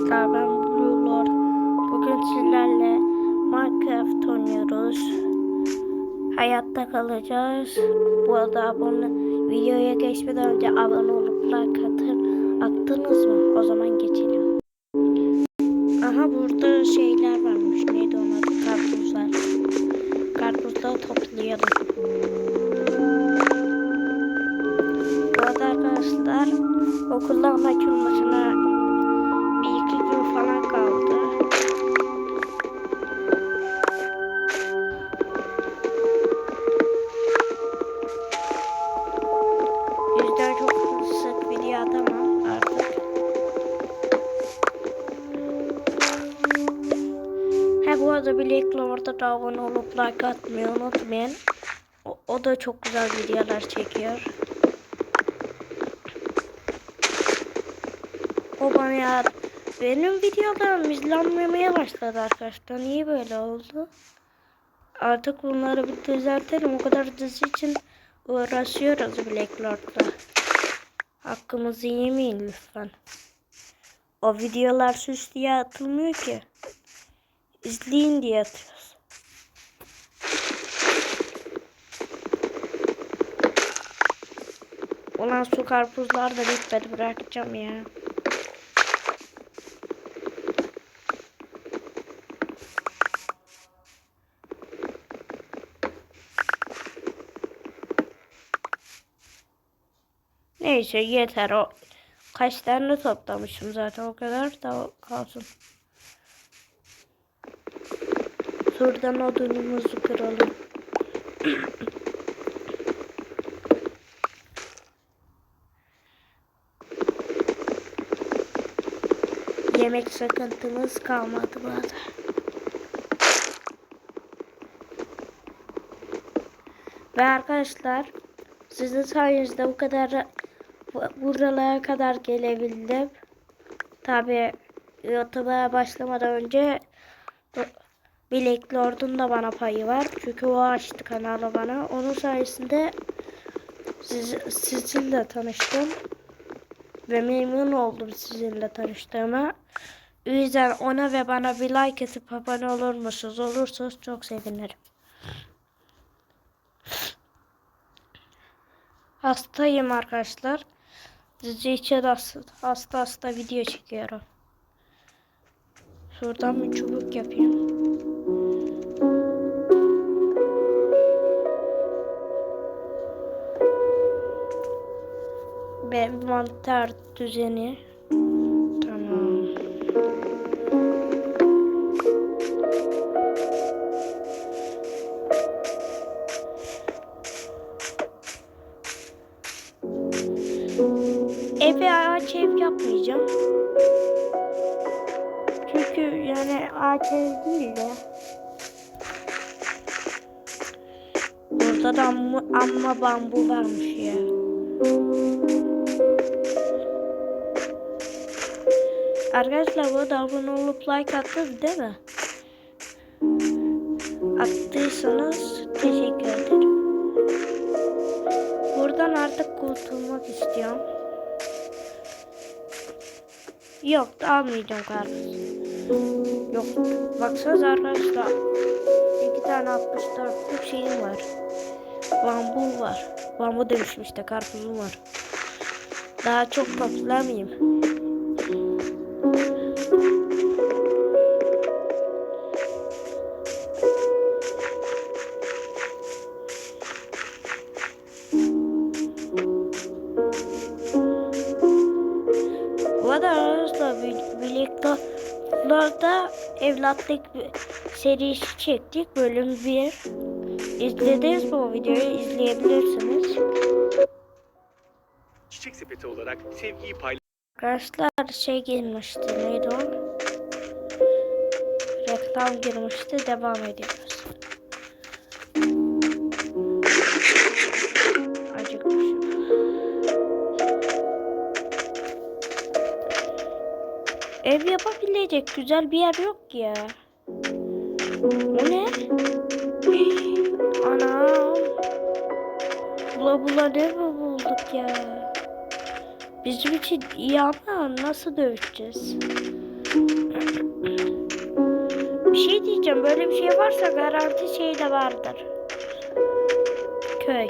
Arkadaşlar ben Blue Lord. Bugün sizlerle Minecraft oynuyoruz. Hayatta kalacağız. Bu arada abone videoya geçmeden önce abone olup like atın. Attınız mı? O zaman geçelim. Aha burada şeyler varmış. Arada Black Clover'da da abone olup like atmayı unutmayın. O, o da çok güzel videolar çekiyor. O bana ya benim videolarım izlenmemeye başladı arkadaşlar. Niye böyle oldu? Artık bunları bir düzeltelim. O kadar dizi için uğraşıyoruz Black Lord'la. Hakkımızı yemeyin lütfen. O videolar süs diye atılmıyor ki. İzleyin diye atıyoruz. Ulan su karpuzlar da bitmedi bırakacağım ya. Neyse yeter o. Kaç tane toplamışım zaten o kadar da kalsın. Şuradan odunumuzu kıralım. Yemek sıkıntımız kalmadı bu arada. Ve arkadaşlar sizin sayenizde bu kadar bu- buralara kadar gelebildim. Tabi YouTube'a başlamadan önce Black Lord'un da bana payı var. Çünkü o açtı kanalı bana. Onun sayesinde siz, sizinle tanıştım. Ve memnun oldum sizinle tanıştığıma. O yüzden ona ve bana bir like atıp abone olur musunuz? Olursanız çok sevinirim. Hastayım arkadaşlar. Sizi için hasta, hasta hasta video çekiyorum. Şuradan bir çubuk yapayım. Ve mantar düzeni. Tamam. Eve ağaç ev yapmayacağım. Çünkü yani ağaç ev değil de. Burada da amma, amma bambu varmış ya. Arkadaşlar bu da abone olup like attınız değil mi? Attıysanız teşekkür ederim. Buradan artık kurtulmak istiyorum. Yok almayacağım karpuz. Yok baksanıza arkadaşlar. iki tane 64'lük şeyim var. Bambu var. Bambu demişim işte karpuzum var. Daha çok toplamayayım. Birlikte evlatlık serisi çektik. Bölüm 1. İzlediniz mi o videoyu? İzleyebilirsiniz. Çiçek sepeti olarak sevgiyi paylaş. Arkadaşlar şey girmişti. Neydi o? Reklam girmişti. Devam ediyoruz. Ev yapabilecek güzel bir yer yok ya. Bu ne? Anam. Bula bula ne mi bulduk ya? Bizim için iyi ama nasıl döveceğiz? Bir şey diyeceğim. Böyle bir şey varsa garanti şey de vardır. Köy.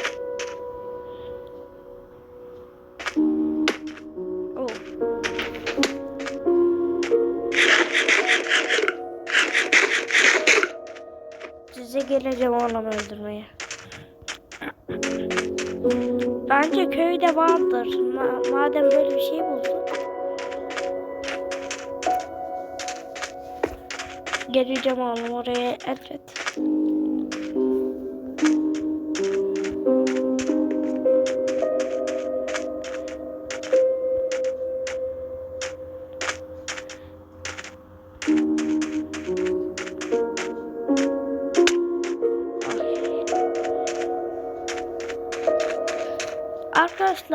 Size geleceğim oğlum öldürmeye. Bence köyde vardır. Ma- madem böyle bir şey bulduk. Geleceğim oğlum oraya elbet.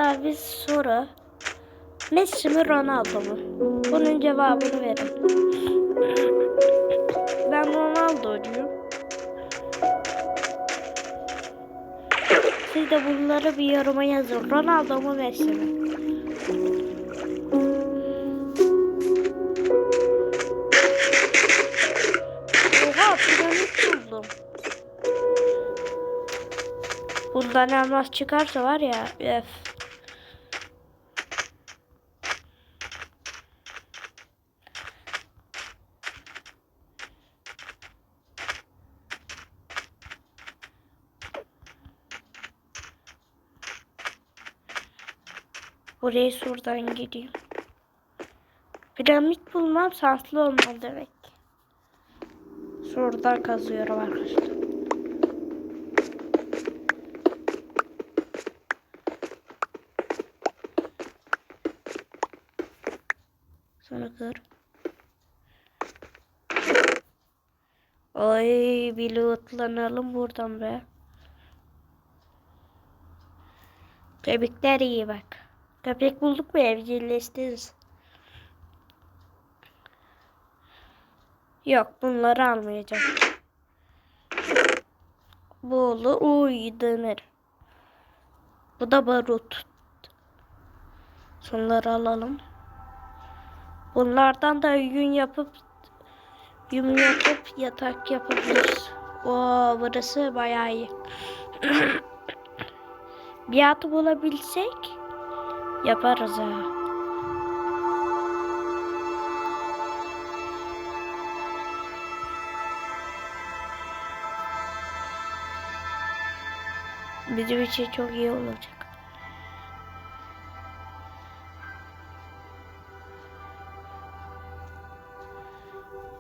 Arkadaşlar biz soru Messi mi Ronaldo mu? Bunun cevabını verin. Ben Ronaldo'cuyum. Siz de bunları bir yoruma yazın. Ronaldo mu Messi mi? Oha piramit buldum. Bundan elmas çıkarsa var ya öf. Buraya şuradan gideyim. Piramit bulmam şanslı olmam demek. Şuradan kazıyorum arkadaşlar. Sonra kır. Ay bir lootlanalım buradan be. Köpekler iyi bak. Köpek bulduk mu evcilleştiririz. Yok bunları almayacağım. Bu olur. Uy. Bu da barut. Şunları alalım. Bunlardan da yün yapıp yün yapıp yatak yapabiliriz. Oo burası bayağı iyi. Bir at bulabilsek yaparız ha. Bizim için çok iyi olacak.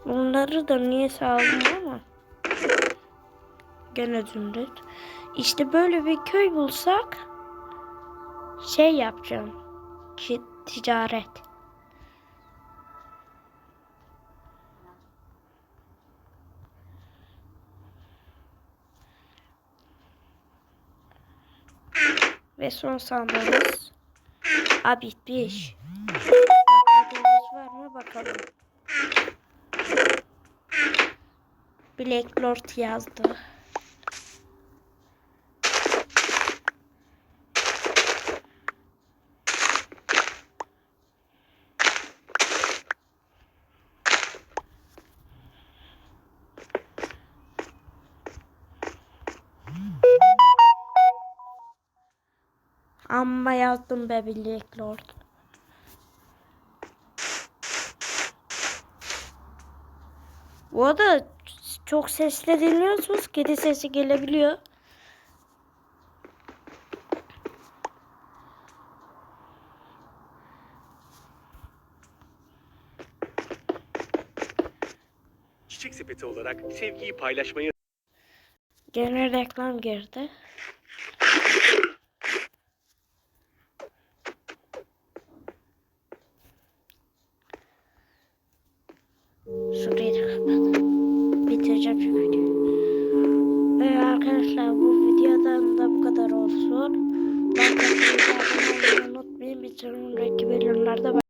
Bunları da niye sağladım ama. Gene zümrüt. İşte böyle bir köy bulsak şey yapacağım. Ticaret. Ve son sandığımız A bitmiş. Bakmadığımız var mı bakalım. Black Lord yazdı. Amma yazdım be Black Lord. Bu arada çok sesle dinliyorsunuz. Kedi sesi gelebiliyor. Çiçek sepeti olarak sevgiyi paylaşmayı Gene reklam girdi. Bir sonraki bölümlerde